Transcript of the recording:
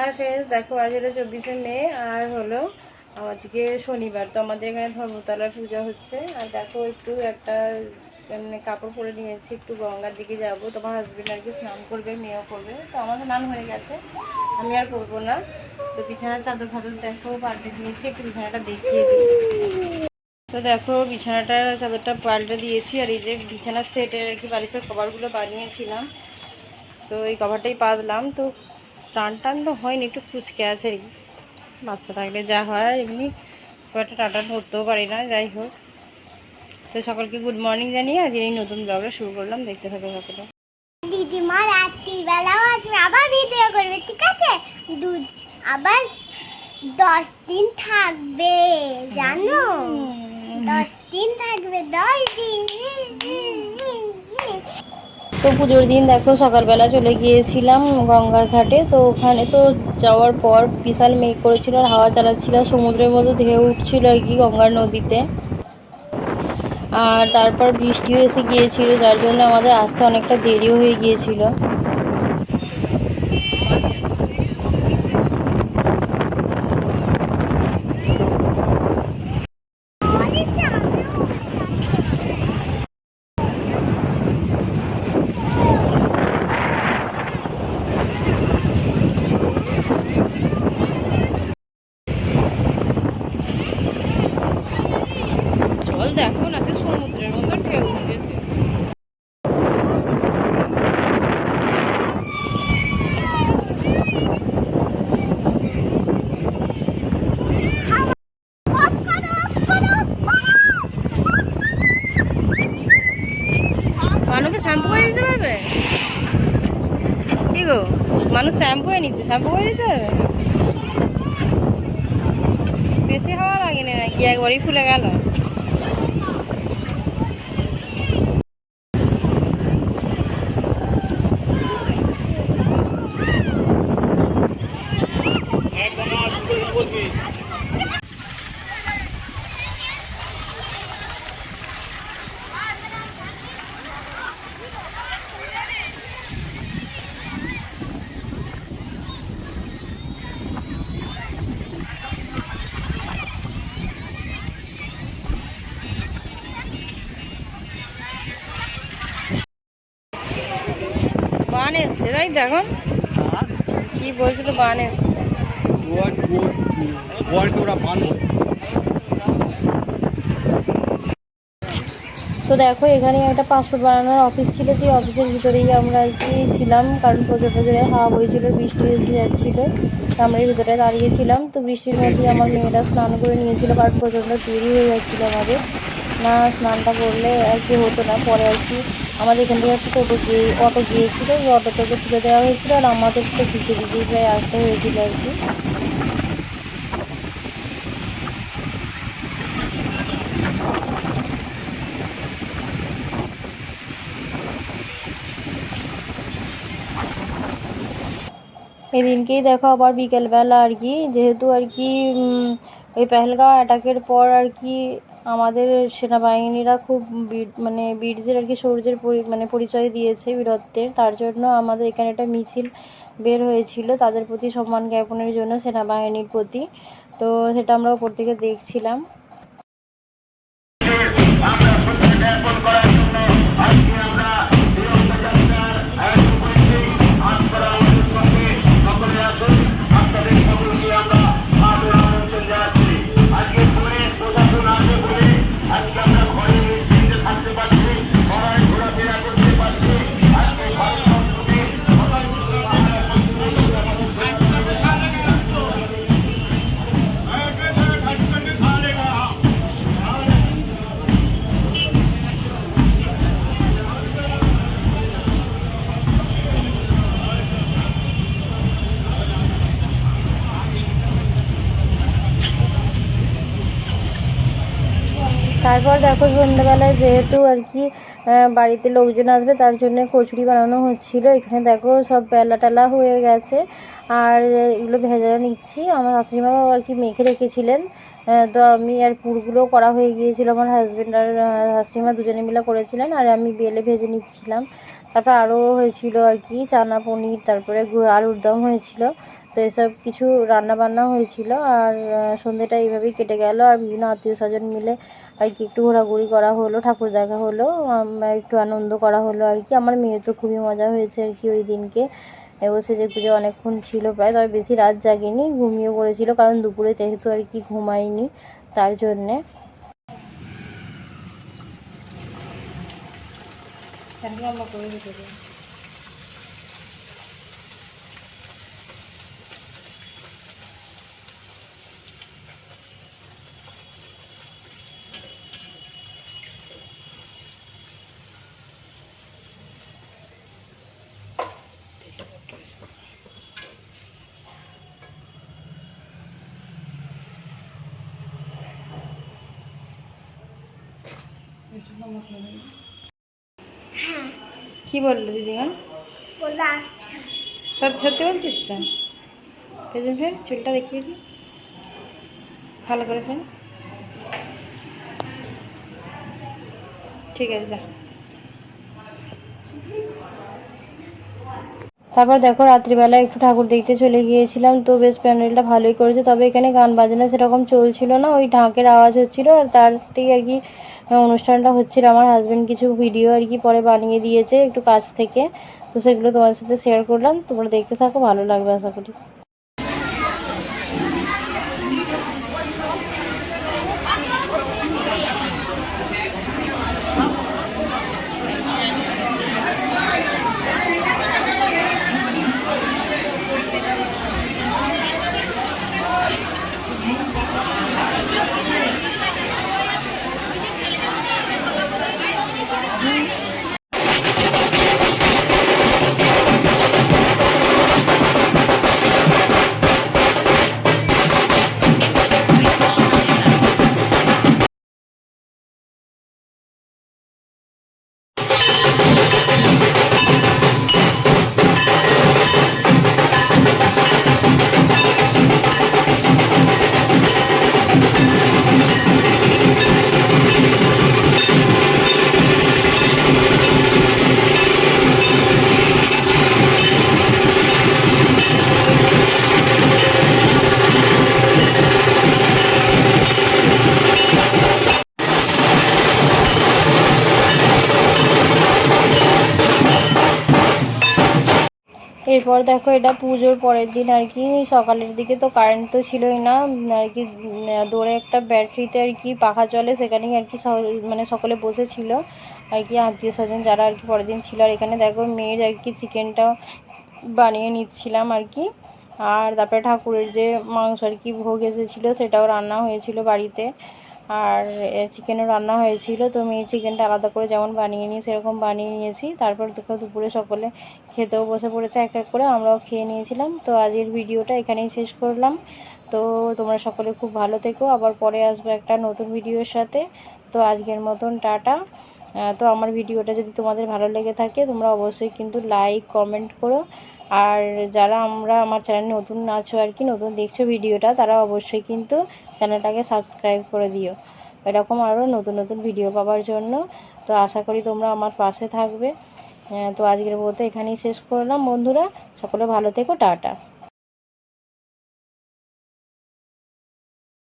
হ্যাঁ ফ্রেন্ডস দেখো, আজ হলো চব্বিশে মে, আর হলো আজকে শনিবার। তো আমাদের এখানে ধর্মতলার পূজা হচ্ছে। আর দেখো, একটু একটা মানে কাপড় পরে নিয়েছি, একটু গঙ্গার দিকে যাব। তোমার হাজব্যান্ড আর কি স্নান করবে, মেয়েও করবে। তো আমার স্নান হয়ে গেছে। আমি আর করব না। তো বিছানার চাদর ফাদর দেখো, পাল্টে দিয়েছি, একটু বিছানাটা দেখিয়ে দিই। তো দেখো বিছানাটার চাদরটা পাল্টে দিয়েছি। আর এই যে বিছানার সেটের আর কি বালিশের কভারগুলো বানিয়েছিলাম। তো এই কভারটাই পাতলাম। তো টান টান তো হয়নি, একটু কুচকে আছে। বাচ্চা থাকলে যা হয়, এমনি একটা টান করতেও পারি না, যাই হোক। তো সকলকে গুড মর্নিং জানিয়ে আজ এই নতুন ব্লগটা শুরু করলাম, দেখতে থাকো সকলে। দিদিমা রাত্রিবেলাও আসবে, আবার ভিডিও করবে, ঠিক আছে? দুধ আবার দশ দিন থাকবে জানো দশ দিন থাকবে দশ দিন তো পুজোর দিন দেখো সকালবেলা চলে গিয়েছিলাম গঙ্গার ঘাটে। তো ওখানে তো যাওয়ার পর বিশাল মেঘ করেছিল আর হাওয়া চালাচ্ছিল সমুদ্রের মতো ঢেউ উঠছিল আর কি গঙ্গার নদীতে। আর তারপর বৃষ্টিও এসে গিয়েছিল, যার জন্য আমাদের আসতে অনেকটা দেরিও হয়ে গিয়েছিল জল দেখো না সে সমুদ্রের মতো ঢেউ উঠেছে মানুষকে শ্যাম্পু করে দিতে পারবে? কি গো? মানুষ শ্যাম্পু হয়ে নিচ্ছে, শ্যাম্পু করে দিতে পারবে? বেশি হাওয়া লাগেনি নাকি? একবারই ফুলে গেল। এসছে, তাই কি বলছিল বান তো দেখো, এখানে একটা পাসপোর্ট বানানোর অফিস ছিল, সেই অফিসের ভিতরেই আমরা আর কি ছিলাম, কারণ প্রচুর প্রচুরে হাওয়া বইছিল, বৃষ্টি এসে যাচ্ছিল। আমরা ভিতরে দাঁড়িয়েছিলাম তো বৃষ্টির মধ্যে আমার মেয়েরা স্নান করে নিয়েছিল, কারণ প্রচণ্ড দেরি হয়ে যাচ্ছিল আমাদের। না, স্নানটা করলে আর কি হতো না, পরে আর কি আমাদের এখান থেকে একটা টোটো গিয়ে, অটো গিয়েছিল ওই অটো থেকে তুলে দেওয়া হয়েছিল আর আমাদের তো কিছু কিছু প্রায় আসতে হয়েছিল আর কি। এদিনকেই দেখো আবার বিকেলবেলা আর কি, যেহেতু আর কি ওই পেহেলগাঁও অ্যাটাকের পর আর কি আমাদের সেনাবাহিনীরা খুব বীর- মানে বীর্যের আর কি সৌর্যের মানে পরিচয় দিয়েছে বীরত্বের। তার জন্য আমাদের এখানে একটা মিছিল বের হয়েছিল তাদের প্রতি সম্মান জ্ঞাপনের জন্য সেনাবাহিনীর প্রতি। তো সেটা আমরা ওপর থেকে দেখছিলাম। তারপর দেখো সন্ধ্যাবেলায় যেহেতু আর কি বাড়িতে লোকজন আসবে তার জন্য কচুরি বানানো হচ্ছিল। এখানে দেখো সব বেলা টেলা হয়ে গেছে। আর এগুলো ভেজা নিচ্ছি। আমার শাশুড়ি মা আর কি মেখে রেখেছিলেন। তো আমি আর পুরগুলো করা হয়ে গিয়েছিল। আমার হাজব্যান্ড আর আহ, শাশুড়ি মা দুজনে মিলে করেছিলেন। আর আমি বেলে ভেজে নিচ্ছিলাম। তারপর আরও হয়েছিল আর কি চানা পনির তারপরে আলুর দম হয়েছিল। তো এসব কিছু রান্না বান্না হয়েছিল আর সন্ধ্যেটা এইভাবেই কেটে গেল আর বিভিন্ন আত্মীয় স্বজন মিলে আর কি একটু ঘোরাঘুরি করা হলো, ঠাকুর দেখা হলো, আমরা একটু আনন্দ করা হলো আর কি। আমার মেয়ের তো খুবই মজা হয়েছে আর কি ওই দিনকে। এবার সেজে পুজো অনেকক্ষণ ছিল প্রায়, তবে বেশি রাত জাগেনি ঘুমিয়ে পড়েছিল কারণ দুপুরে যেহেতু আর কি ঘুমায়নি তার জন্যে। করে দিতে কি বলল দিদিমা বলল আসছে। সত্যি সত্যি বলছিস তো? পেছন ফের চুলটা দেখিয়ে দিই ভালো করে ফের ঠিক আছে যা। তারপর দেখো রাত্রিবেলা একটু ঠাকুর দেখতে চলে গিয়েছিলাম, তো বেশ প্যান্ডেলটা ভালোই করেছে। তবে এখানে গান বাজনা সেরকম চলছিল না, ওই ঢাকের আওয়াজ হচ্ছিল, আর তার থেকে আর কি অনুষ্ঠানটা হচ্ছিল। আমার হাজব্যান্ড কিছু ভিডিও আর কি পরে বানিয়ে দিয়েছে একটু কাছ থেকে, তো সেগুলো তোমার সাথে শেয়ার করলাম। তোমরা দেখতে থাকো, ভালো লাগবে, আশা করি। এরপর দেখো এটা পুজোর পরের দিন আর কি, সকালের দিকে তো কারেন্ট তো ছিলই না আর কি দৌড়ে একটা ব্যাটারিতে আর কি পাখা চলে, সেখানেই আর কি মানে সকলে বসেছিল। আর কি আত্মীয় স্বজন যারা আর কি পরের দিন ছিল, আর এখানে দেখো মেয়ের আর কি চিকেনটা বানিয়ে নিচ্ছিলাম আর কি। আর তারপরে ঠাকুরের যে মাংস আর কি ভোগ এসেছিল, সেটাও রান্না হয়েছিল বাড়িতে। আর চিকেনও রান্না হয়েছিল, তো আমি চিকেনটা আলাদা করে যেমন বানিয়ে নিই, সেরকম বানিয়ে নিয়েছি। তারপর দেখো দুপুরে সকলে খেতেও বসে পড়েছে এক এক করে, আমরাও খেয়ে নিয়েছিলাম। তো আজকের ভিডিওটা এখানেই শেষ করলাম। তো তোমরা সকলে খুব ভালো থেকো। আবার পরে আসব একটা নতুন ভিডিওর সাথে। তো আজকের মতন টাটা। তো আমার ভিডিওটা যদি তোমাদের ভালো লেগে থাকে, তোমরা অবশ্যই কিন্তু লাইক কমেন্ট করো। আর যারা আমরা আমার চ্যানেল নতুন আছো আর কি, নতুন দেখছ ভিডিওটা, তারা অবশ্যই কিন্তু চ্যানেলটাকে সাবস্ক্রাইব করে দিও। এরকম আরও নতুন নতুন ভিডিও পাওয়ার জন্য। তো আশা করি তোমরা আমার পাশে থাকবে। তো আজকের মতো এখানেই শেষ করলাম। বন্ধুরা, সকলে ভালো থেকো, টাটা।